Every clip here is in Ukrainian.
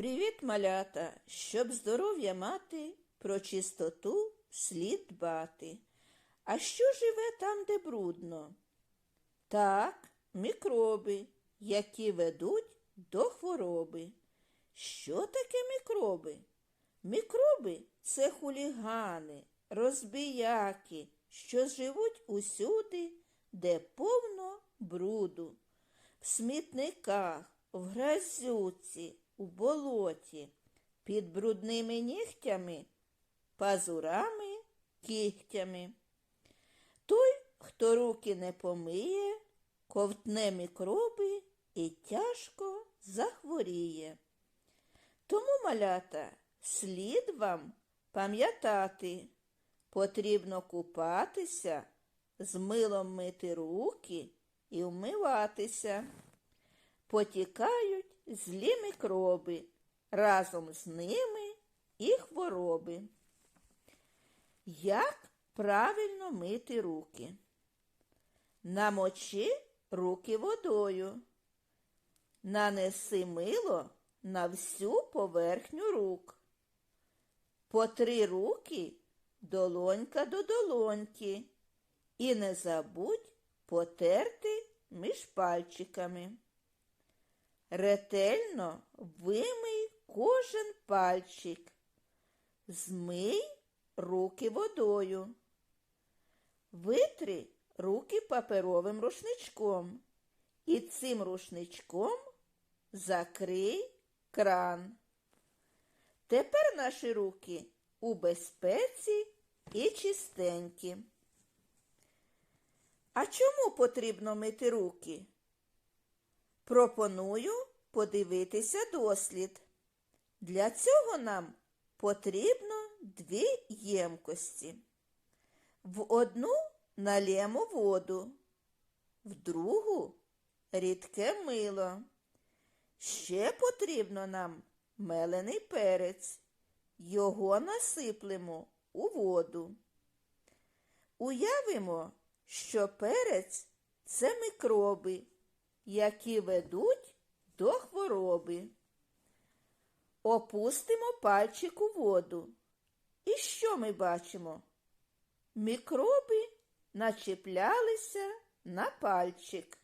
Привіт, малята! Щоб здоров'я мати, про чистоту слід дбати. А що живе там, де брудно? Так, мікроби, які ведуть до хвороби. Що таке мікроби? Мікроби це хулігани, розбіяки, що живуть усюди, де повно бруду, в смітниках, в грязюці, у болоті, під брудними нігтями, пазурами, кігтями. Той, хто руки не помиє, ковтне мікроби і тяжко захворіє. Тому, малята, слід вам пам'ятати, потрібно купатися, з милом мити руки і вмиватися. Потікають злі мікроби, разом з ними і хвороби. Як правильно мити руки? Намочи руки водою. Нанеси мило на всю поверхню рук. Потри руки долонька до долоньки. І не забудь потерти між пальчиками. Ретельно вимий кожен пальчик. Змий руки водою. Витри руки паперовим рушничком. І цим рушничком закрий кран. Тепер наші руки у безпеці і чистенькі. А чому потрібно мити руки? Пропоную подивитися дослід. Для цього нам потрібно дві ємкості. В одну налємо воду, в другу рідке мило. Ще потрібно нам мелений перець. Його насиплемо у воду. Уявимо, що перець це мікроби, які ведуть до хвороби. Опустимо пальчик у воду. І що ми бачимо? Мікроби начеплялися на пальчик.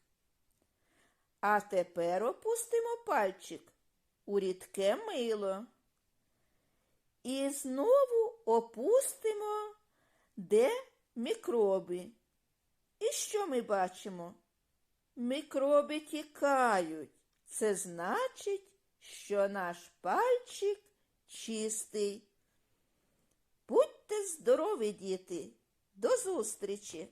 А тепер опустимо пальчик у рідке мило. І знову опустимо, де мікроби. І що ми бачимо? Мікроби тікають. Це значить, що наш пальчик чистий. Будьте здорові, діти! До зустрічі!